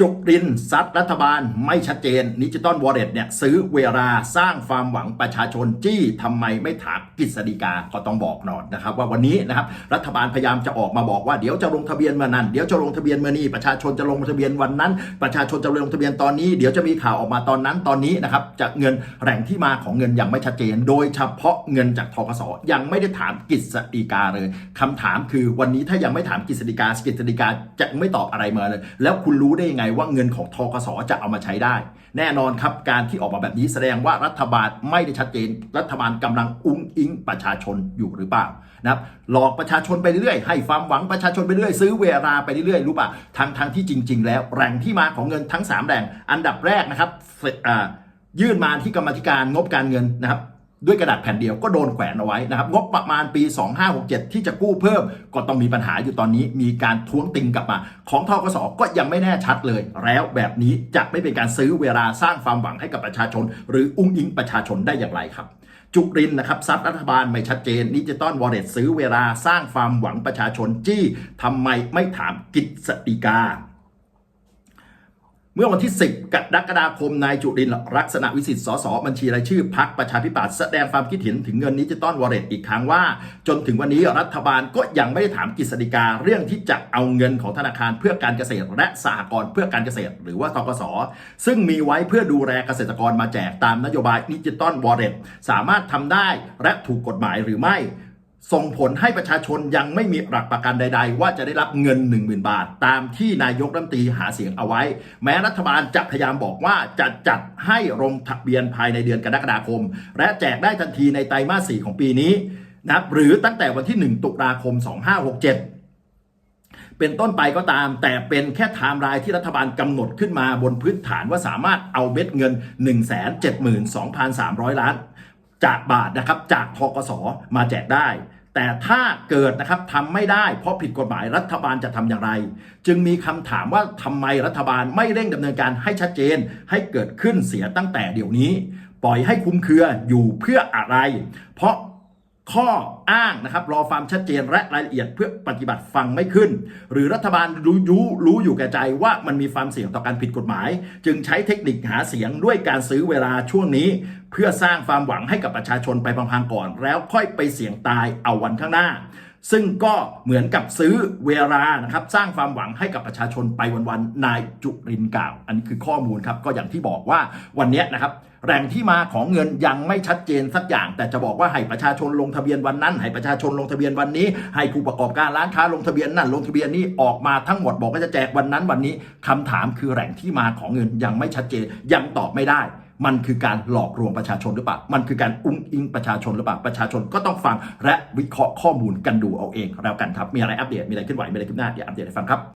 จุกรินซัดรัฐบาลไม่ชัดเจนดิจิตอลวอลเล็ตเนี่ยซื้อเวลาสร้างความหวังประชาชนจี้ทำไมไม่ถามกฤษฎีกาก็ต้องบอกหน่อยนะครับ ว่าวันนี้นะครับรัฐบาลพยายามจะออกมาบอกว่าเดี๋ยวจะลงทะเบียนเมื่อนั้นเดี๋ยวจะลงทะเบียนเมื่อนี้ประชาชนจะลงทะเบียนวันนั้น ประชาชนจะลงทะเบียนตอนนี้เดี๋ยวจะมีข่าวออกมาตอนนั้นตอนนี้นะครับจะเงินแหล่งที่มาของเงินยังไม่ชัดเจน โดยเฉพาะเงินจากทกสยังไม่ได้ถามกฤษฎีกาเลยคำถามคือวันนี้ถ้ายังไม่ถามกฤษฎีกากฤษฎีกาจะไม่ตอบอะไรมาเลย แล้วคุณรู้ได้ยังไงว่าเงินของทกสจะเอามาใช้ได้ แน่นอนครับการที่ออกมาแบบนี้แสดงว่ารัฐบาลไม่ได้ชัดเจน รัฐบาลกำลังอุ้งอิงประชาชนอยู่หรือเปล่านะครับหลอกประชาชนไปเรื่อยให้ความหวังประชาชนไปเรื่อยซื้อเวลาไปเรื่อยรู้ป่ะทางทางที่จริง ๆ แล้วแหล่งที่มาของเงินทั้ง 3แหล่งอันดับแรกนะครับยื่นมาที่กรรมธิการงบการเงินนะครับ ด้วยกระดาษแผ่นเดียวก็โดนแขวนเอาไว้นะครับ งบประมาณปี 2567 ที่จะกู้เพิ่ม ก็ต้องมีปัญหาอยู่ตอนนี้ มีการท้วงติงกลับมา ของทกสก็ยังไม่แน่ชัดเลย แล้วแบบนี้จะไม่เป็นการซื้อเวลาสร้างความหวังให้กับประชาชน หรืออุ้งอิงประชาชนได้อย่างไรครับ จุรินนะครับซัดรัฐบาลไม่ชัดเจนดิจิตอลวอลเล็ตซื้อเวลาสร้างความหวังประชาชนจี้ทำไมไม่ถามกฤษฎีกา เมื่อวันที่ 10 กรกฎาคม นายจุรินร์ลักษณะวิสิทธิ์ สส บัญชีรายชื่อพักประชาธิปัตย์แสดงความคิดเห็นถึงเงินดิจิตอลวอลเล็ตอีกครั้งว่า จนถึงวันนี้รัฐบาลก็ยังไม่ได้ถามกฤษฎีกาเรื่องที่จะเอาเงินของธนาคารเพื่อการเกษตร และสหกรณ์เพื่อการเกษตร หรือว่าทกส ซึ่งมีไว้เพื่อดูแลเกษตรกรมาแจกตามนโยบายดิจิตอลวอลเล็ตสามารถทำได้และถูกกฎหมายหรือไม่ ส่งผลให้ประชาชนยังไม่มีหลักประกันใด ๆ ว่าจะได้รับเงิน 10,000 บาท ตามที่นายกรัฐมนตรีหาเสียงเอาไว้ แม้รัฐบาลจะพยายามบอกว่าจะจัดให้ลงทะเบียนภายในเดือนกรกฎาคม และแจกได้ทันทีในไตรมาส 4 ของปีนี้นะครับหรือตั้งแต่วันที่ 1 ตุลาคม 2567เป็นต้นไปก็ตามแต่เป็นแค่ไทม์ไลน์ที่รัฐบาลกำหนดขึ้นมาบนพื้นฐานว่าสามารถเอาเม็ดเงิน 172,300 ล้าน จากบาทนะครับจากทกสมาแจกได้ แต่ถ้าเกิดนะครับทำไม่ได้เพราะผิดกฎหมายรัฐบาลจะทำอย่างไร จึงมีคำถามว่าทำไมรัฐบาลไม่เร่งดำเนินการให้ชัดเจน ให้เกิดขึ้นเสียตั้งแต่เดี๋ยวนี้ ปล่อยให้คุ้มเครืออยู่เพื่ออะไร เพราะ ข้ออ้างนะครับรอความชัดเจนและรายละเอียดเพื่อปฏิบัติฟังไม่ขึ้น หรือรัฐบาลรู้ยู้รู้อยู่แก่ใจว่ามันมีความเสี่ยงต่อการผิดกฎหมาย จึงใช้เทคนิคหาเสียงด้วยการซื้อเวลาช่วงนี้ เพื่อสร้างความหวังให้กับประชาชนไปพังๆก่อน แล้วค่อยไปเสี่ยงตายเอาวันข้างหน้า ซึ่งก็เหมือนกับซื้อเวลานะครับสร้างความหวังให้กับประชาชนไปวันๆนายจุรินทร์กล่าว อันนี้คือข้อมูลครับ ก็อย่างที่บอกว่าวันนี้นะครับแหล่งที่มาของเงินยังไม่ชัดเจนสักอย่าง แต่จะบอกว่าให้ประชาชนลงทะเบียนวันนั้น ให้ประชาชนลงทะเบียนวันนี้ ให้ผู้ประกอบการร้านค้าลงทะเบียนนั่นลงทะเบียนนี้ออกมาทั้งหมดบอกว่าจะแจกวันนั้นวันนี้คำถามคือแหล่งที่มาของเงินยังไม่ชัดเจนยังตอบไม่ได้ มันคือการหลอกลวงประชาชนหรือเปล่า มันคือการอุ้งอิงประชาชนหรือเปล่า ประชาชนก็ต้องฟังและวิเคราะห์ข้อมูลกันดูเอาเองแล้วกันครับ มีอะไรอัปเดต มีอะไรขึ้นไหว มีอะไรขึ้นหน้า เดี๋ยวอัปเดตให้ฟังครับ